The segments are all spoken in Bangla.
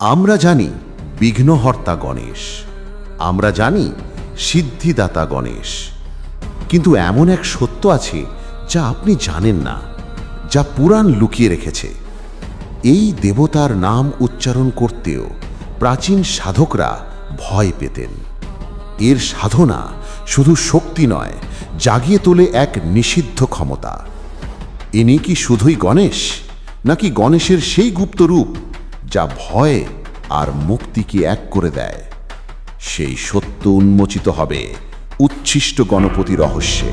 আমরা জানি বিঘ্নহর্তা গণেশ। আমরা জানি সিদ্ধিদাতা গণেশ। কিন্তু এমন এক সত্য আছে যা আপনি জানেন না, যা পুরাণ লুকিয়ে রেখেছে। এই দেবতার নাম উচ্চারণ করতেও প্রাচীন সাধকরা ভয় পেতেন। এর সাধনা শুধু শক্তি নয়, জাগিয়ে তোলে এক নিষিদ্ধ ক্ষমতা। ইনি কি শুধুই গণেশ, নাকি গণেশের সেই গুপ্ত রূপ যা ভয় আর মুক্তিকে এক করে দেয়। সেই সত্য উন্মোচিত হবে উচ্ছিষ্ট গণপতি রহস্যে।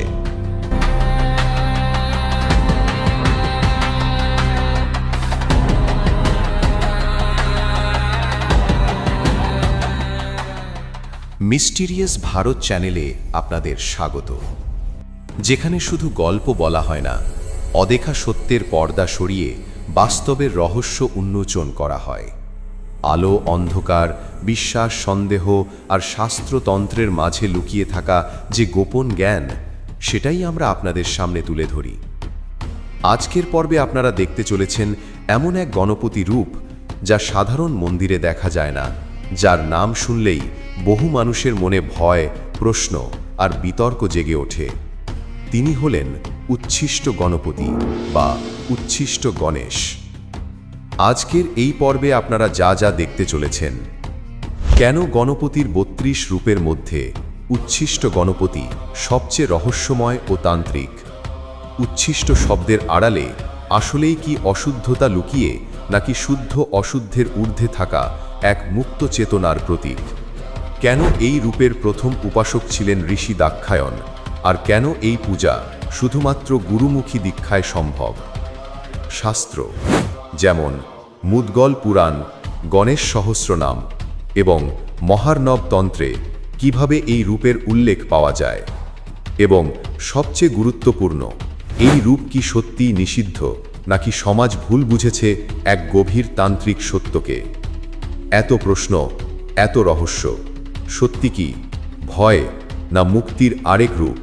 মিস্টিরিয়াস ভারত চ্যানেলে আপনাদের স্বাগত। যেখানে শুধু গল্প বলা হয় না, অদেখা সত্যের পর্দা সরিয়ে বাস্তবের রহস্য উন্মোচন করা হয়। আলো, অন্ধকার, বিশ্বাস, সন্দেহ আর শাস্ত্রতন্ত্রের মাঝে লুকিয়ে থাকা যে গোপন জ্ঞান, সেটাই আমরা আপনাদের সামনে তুলে ধরি। আজকের পর্বে আপনারা দেখতে চলেছেন এমন এক গণপতি রূপ যা সাধারণ মন্দিরে দেখা যায় না, যার নাম শুনলেই বহু মানুষের মনে ভয়, প্রশ্ন আর বিতর্ক জেগে ওঠে। তিনি হলেন উচ্ছিষ্ট গণপতি বা উচ্ছিষ্ট গণেশ। আজকের এই পর্বে আপনারা যা যা দেখতে চলেছেন, কেন গণপতির বত্রিশ রূপের মধ্যে উচ্ছিষ্ট গণপতি সবচেয়ে রহস্যময় ও তান্ত্রিক? উচ্ছিষ্ট শব্দের আড়ালে আসলেই কি অশুদ্ধতা লুকিয়ে নাকি শুদ্ধ অশুদ্ধের ঊর্ধ্বে থাকা এক মুক্ত চেতনার প্রতীক? কেন এই রূপের প্রথম উপাসক ছিলেন ঋষি দাক্ষায়ন আর কেন এই পূজা শুধুমাত্র গুরুমুখী দীক্ষায় সম্ভব। শাস্ত্র, যেমন মুদগল পুরাণ, গণেশ সহস্রনাম এবং মহার্ণব তন্ত্রে কীভাবে এই রূপের উল্লেখ পাওয়া যায় এবং সবচেয়ে গুরুত্বপূর্ণ, এই রূপ কি সত্যিই নিষিদ্ধ নাকি সমাজ ভুল বুঝেছে এক গভীর তান্ত্রিক সত্যকে? এত প্রশ্ন, এত রহস্য, সত্যি কি ভয় না মুক্তির আরেক রূপ?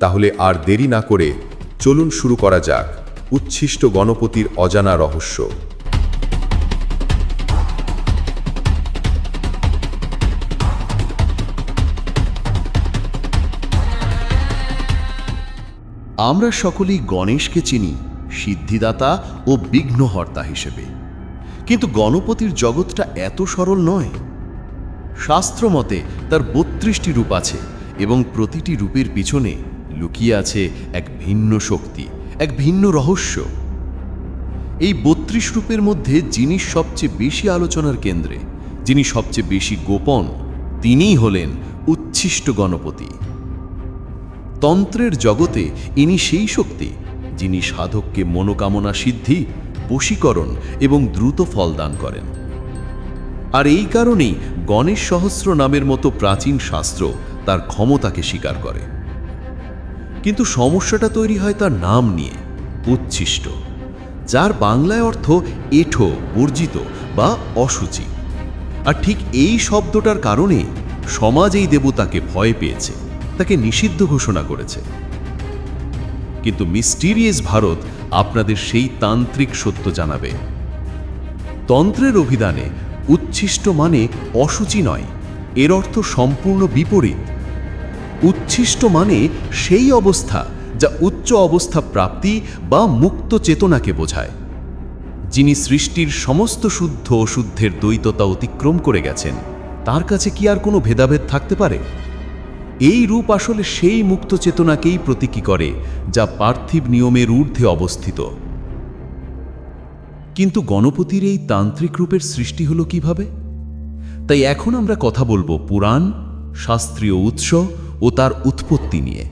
তাহলে আর দেরি না করে চলুন শুরু করা যাক উচ্ছিষ্ট গণপতির অজানা রহস্য। আমরা সকলেই গণেশকে চিনি, সিদ্ধিদাতা ও বিঘ্নহর্তা হিসেবে। কিন্তু গণপতির জগৎটা এত সরল নয়। শাস্ত্র মতে তার বত্রিশটি রূপ আছে এবং প্রতিটি রূপের পিছনে লুকিয়ে আছে এক ভিন্ন শক্তি, এক ভিন্ন রহস্য। এই বত্রিশ রূপের মধ্যে যিনি সবচেয়ে বেশি আলোচনার কেন্দ্রে, যিনি সবচেয়ে বেশি গোপন, তিনিই হলেন উচ্ছিষ্ট গণপতি। তন্ত্রের জগতে ইনি সেই শক্তি, যিনি সাধককে মনোকামনা সিদ্ধি, বশীকরণ এবং দ্রুত ফল দান করেন। আর এই কারণেই গণেশ সহস্র নামের মতো প্রাচীন শাস্ত্র তার ক্ষমতাকে স্বীকার করে। কিন্তু সমস্যাটা তৈরি হয় তার নাম নিয়ে, উচ্ছিষ্ট, যার বাংলায় অর্থ এঠো, বর্জিত বা অসুচি। আর ঠিক এই শব্দটার কারণে সমাজ এই দেবতাকে ভয় পেয়েছে, তাকে নিষিদ্ধ ঘোষণা করেছে। কিন্তু মিস্টিরিয়াস ভারত আপনাদের সেই তান্ত্রিক সত্য জানাবে। তন্ত্রের অভিধানে উচ্ছিষ্ট মানে অসুচি নয়, এর অর্থ সম্পূর্ণ বিপরীত। উচ্ছিষ্ট মানে সেই অবস্থা যা উচ্চ অবস্থা প্রাপ্তি বা মুক্ত চেতনাকে বোঝায়। যিনি সৃষ্টির সমস্ত শুদ্ধ অশুদ্ধের দ্বৈততা অতিক্রম করে গেছেন, তার কাছে কি আর কোনো ভেদাভেদ থাকতে পারে? এই রূপ আসলে সেই মুক্ত চেতনাকেই প্রতীকী করে, যা পার্থিব নিয়মের ঊর্ধ্বে অবস্থিত। কিন্তু গণপতির এই তান্ত্রিক রূপের সৃষ্টি হলো কীভাবে? তাই এখন আমরা কথা বলব পুরাণ, শাস্ত্রীয় উৎস ও তার উৎপত্তি নিয়ে।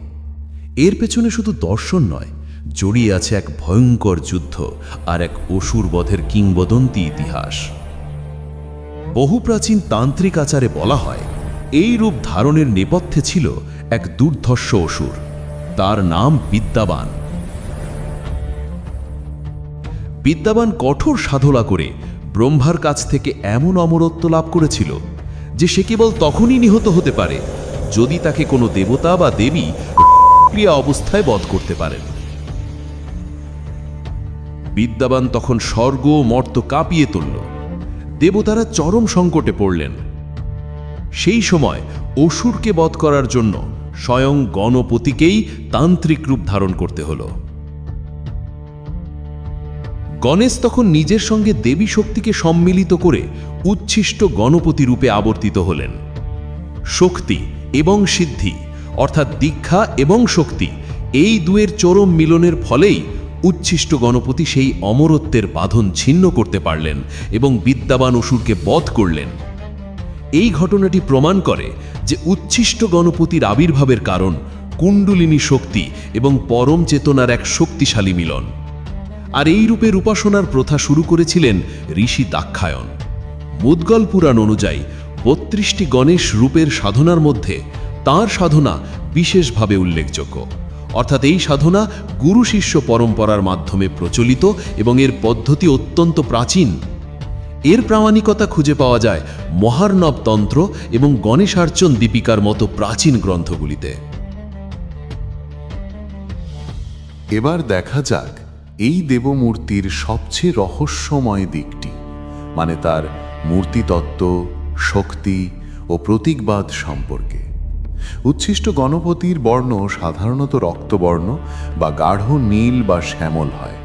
এর পেছনে শুধু দর্শন নয়, জড়িয়ে আছে এক ভয়ঙ্কর যুদ্ধ আর এক অসুর বধের কিংবদন্তি ইতিহাস। বহু প্রাচীন তান্ত্রিক আচারে বলা হয়, এই রূপ ধারণের নেপথ্যে ছিল এক দুর্ধর্ষ অসুর। তার নাম বিদ্যাবান। বিদ্যাবান কঠোর সাধনা করে ব্রহ্মার কাছ থেকে এমন অমরত্ব লাভ করেছিল যে সে কেবল তখনই নিহত হতে পারে যদি তাকে কোনো দেবতা বা দেবী ক্রিয়া অবস্থায় বধ করতে পারেন। বিদ্যাবান তখন স্বর্গ মর্ত কাঁপিয়ে তুলল। দেবতারা চরম সংকটে পড়লেন। সেই সময় অসুরকে বধ করার জন্য স্বয়ং গণপতিকেই তান্ত্রিক রূপ ধারণ করতে হল। গণেশ তখন নিজের সঙ্গে দেবী শক্তিকে সম্মিলিত করে উচ্ছিষ্ট গণপতি রূপে আবর্তিত হলেন। শক্তি এবং সিদ্ধি, অর্থাৎ দীক্ষা এবং শক্তি, এই দুয়ের চরম মিলনের ফলেই উচ্ছিষ্ট গণপতি সেই অমরত্বের বাঁধন ছিন্ন করতে পারলেন এবং বিদ্যাবান অসুরকে বধ করলেন। এই ঘটনাটি প্রমাণ করে যে উচ্ছিষ্ট গণপতির আবির্ভাবের কারণ কুণ্ডলিনী শক্তি এবং পরম চেতনার এক শক্তিশালী মিলন। আর এই রূপের উপাসনার প্রথা শুরু করেছিলেন ঋষি দাক্ষায়ন মুদ্গল পুরাণ অনুযায়ী বত্রিশটি গণেশ রূপের সাধনার মধ্যে তার সাধনা বিশেষভাবে উল্লেখযোগ্য। অর্থাৎ এই সাধনা গুরু শিষ্য পরম্পরার মাধ্যমে প্রচলিত এবং এর পদ্ধতি অত্যন্ত প্রাচীন। এর প্রামাণিকতা খুঁজে পাওয়া যায় মহার্ণব তন্ত্র এবং গণেশার্চন দীপিকার মতো প্রাচীন গ্রন্থগুলিতে। এবার দেখা যাক এই দেবমূর্তির সবচেয়ে রহস্যময় দিকটি মানে তার মূর্তিতত্ত্ব শক্তি ও প্রতীকবাদ সম্পর্কে। উচ্ছিষ্ট গণপতির বর্ণ সাধারণত রক্তবর্ণ বা গাঢ় নীল বা শ্যামল হয়,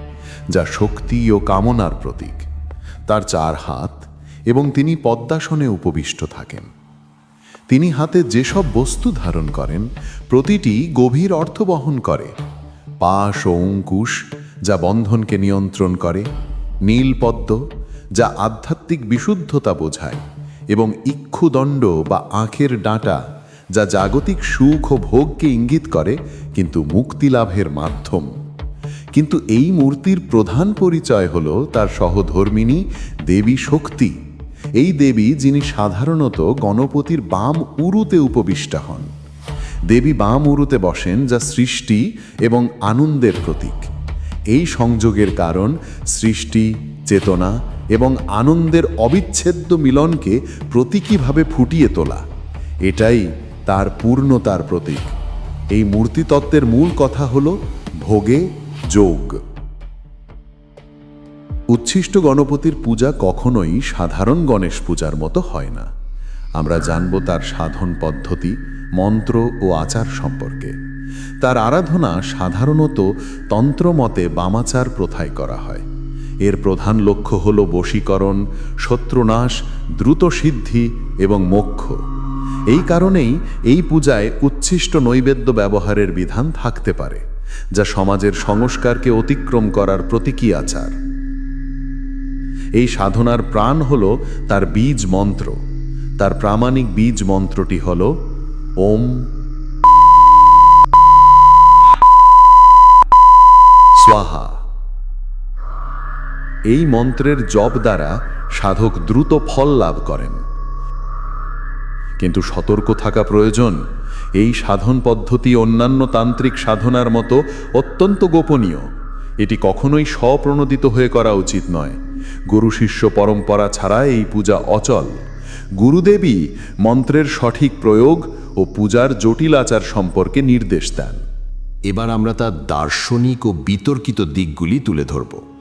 যা শক্তি ও কামনার প্রতীক। তার চার হাত এবং তিনি পদ্মাসনে উপবিষ্ট থাকেন। তিনি হাতে যেসব বস্তু ধারণ করেন, প্রতিটি গভীর অর্থ বহন করে। পাশ ও অঙ্কুশ যা বন্ধনকে নিয়ন্ত্রণ করে নীলপদ্ম যা আধ্যাত্মিক বিশুদ্ধতা বোঝায়। এবং ইক্ষুদণ্ড বা আঁখের ডাঁটা, যা জাগতিক সুখ ও ভোগকে ইঙ্গিত করে, কিন্তু মুক্তি লাভের মাধ্যম। কিন্তু এই মূর্তির প্রধান পরিচয় হল তার সহধর্মিনী দেবী শক্তি। এই দেবী যিনি সাধারণত গণপতির বাম উরুতে উপবিষ্ট হন। দেবী বাম উরুতে বসেন, যা সৃষ্টি এবং আনন্দের প্রতীক। এই সংযোগের কারণ সৃষ্টি, চেতনা এবং আনন্দের অবিচ্ছেদ্য মিলনকে প্রতীকীভাবে ফুটিয়ে তোলা। এটাই তার পূর্ণতার প্রতীক। এই মূর্তিতত্ত্বের মূল কথা হল ভোগে যোগ। উচ্ছিষ্ট গণপতির পূজা কখনোই সাধারণ গণেশ পূজার মতো হয় না। আমরা জানব তার সাধন পদ্ধতি, মন্ত্র ও আচার সম্পর্কে। তার আরাধনা সাধারণত তন্ত্রমতে বামাচার প্রথায় করা হয়। এর প্রধান লক্ষ্য হল বশীকরণ, শত্রুনাশ, দ্রুত সিদ্ধি এবং মোক্ষ। এই কারণেই এই পূজায় উচ্ছিষ্ট নৈবেদ্য ব্যবহারের বিধান থাকতে পারে, যা সমাজের সংস্কারকে অতিক্রম করার প্রতীকী আচার। এই সাধনার প্রাণ হল তার বীজ মন্ত্র। তার প্রামাণিক বীজ মন্ত্রটি হল ওম। স্বাহা। এই মন্ত্রের জপ দ্বারা সাধক দ্রুত ফল লাভ করেন। কিন্তু সতর্ক থাকা প্রয়োজন, এই সাধন পদ্ধতি অন্যান্য তান্ত্রিক সাধনার মতো অত্যন্ত গোপনীয়। এটি কখনোই স্বপ্রণোদিত হয়ে করা উচিত নয়। গুরু শিষ্য পরম্পরা ছাড়া এই পূজা অচল। গুরুদেবী মন্ত্রের সঠিক প্রয়োগ ও পূজার জটিল আচার সম্পর্কে নির্দেশ দেন। এবার আমরা তার দার্শনিক ও বিতর্কিত দিকগুলি তুলে ধরব।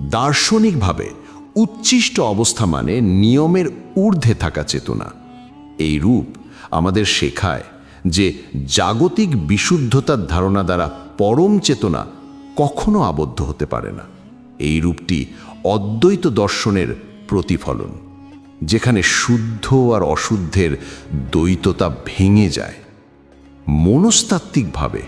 দার্শনিকভাবে উচ্ছিষ্ট অবস্থা মানে নিয়মের ঊর্ধ্বে থাকা চেতনা। এই রূপ আমাদের শেখায় যে জাগতিক বিশুদ্ধতার ধারণা দ্বারা পরম চেতনা কখনো আবদ্ধ হতে পারে না। এই রূপটি অদ্বৈত দর্শনের প্রতিফলন, যেখানে শুদ্ধ আর অশুদ্ধের দ্বৈততা ভেঙে যায়। মনস্তাত্ত্বিকভাবে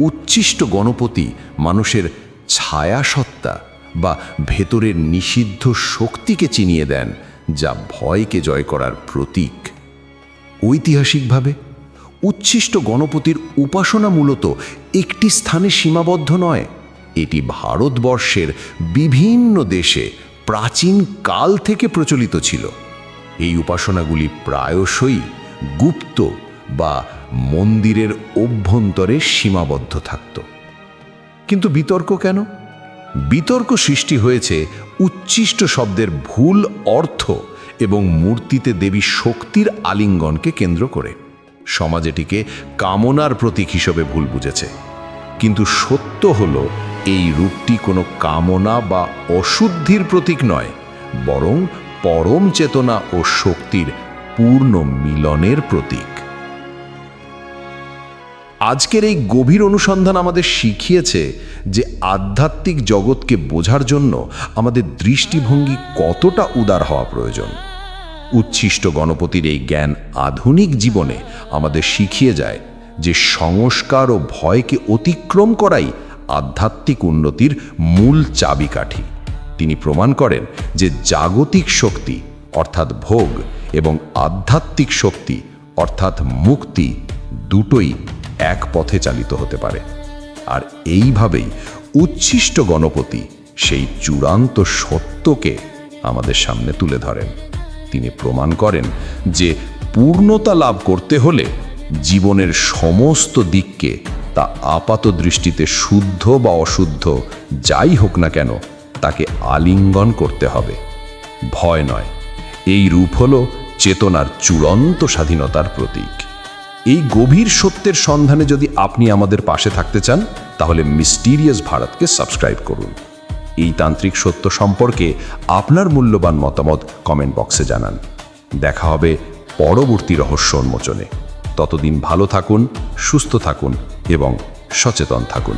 উচ্ছিষ্ট গণপতি মানুষের ছায়াসত্তা বা ভেতরের নিষিদ্ধ শক্তিকে চিনিয়ে দেন, যা ভয়কে জয় করার প্রতীক। ঐতিহাসিকভাবে, উচ্ছিষ্ট গণপতির উপাসনা মূলত একটি স্থানে সীমাবদ্ধ নয়, এটি ভারতবর্ষের বিভিন্ন দেশে প্রাচীন কাল থেকে প্রচলিত ছিল। এই উপাসনাগুলি প্রায়শই গুপ্ত বা মন্দিরের অভ্যন্তরে সীমাবদ্ধ থাকত। কিন্তু বিতর্ক কেন? বিতর্ক সৃষ্টি হয়েছে উচ্ছিষ্ট শব্দের ভুল অর্থ এবং মূর্তিতে দেবী শক্তির আলিঙ্গনকে কেন্দ্র করে। সমাজ এটিকে কামনার প্রতীক হিসেবে ভুল বুঝেছে। কিন্তু সত্য হল, এই রূপটি কোনো কামনা বা অশুদ্ধির প্রতীক নয়, বরং পরম চেতনা ও শক্তির পূর্ণ মিলনের প্রতীক। আজকের এই গভীর অনুসন্ধান আমাদের শিখিয়েছে যে আধ্যাত্মিক জগৎকে বোঝার জন্য আমাদের দৃষ্টিভঙ্গি কতটা উদার হওয়া প্রয়োজন। উচ্ছিষ্ট গণপতির এই জ্ঞান আধুনিক জীবনে আমাদের শিখিয়ে যায় যে সংস্কার ও ভয়কে অতিক্রম করাই আধ্যাত্মিক উন্নতির মূল চাবিকাঠি। তিনি প্রমাণ করেন যে জাগতিক শক্তি, অর্থাৎ ভোগ, এবং আধ্যাত্মিক শক্তি, অর্থাৎ মুক্তি, দুটোই এক পথে চালিত হতে পারে। আর এইভাবেই উচ্ছিষ্ট গণপতি সেই চূড়ান্ত সত্যকে আমাদের সামনে তুলে ধরেন। তিনি প্রমাণ করেন যে পূর্ণতা লাভ করতে হলে জীবনের সমস্ত দিককে তা আপাত দৃষ্টিতে শুদ্ধ বা অশুদ্ধ যাই হোক না কেন তাকে আলিঙ্গন করতে হবে। ভয় নয়, এই রূপ হল চেতনার চূড়ান্ত স্বাধীনতার প্রতীক। এই গভীর সত্যের সন্ধানে যদি আপনি আমাদের পাশে থাকতে চান, তাহলে মিস্টিরিয়াস ভারতকে সাবস্ক্রাইব করুন। এই তান্ত্রিক সত্য সম্পর্কে আপনার মূল্যবান মতামত কমেন্ট বক্সে জানান। দেখা হবে পরবর্তী রহস্য উন্মোচনে। ততদিন ভালো থাকুন, সুস্থ থাকুন এবং সচেতন থাকুন।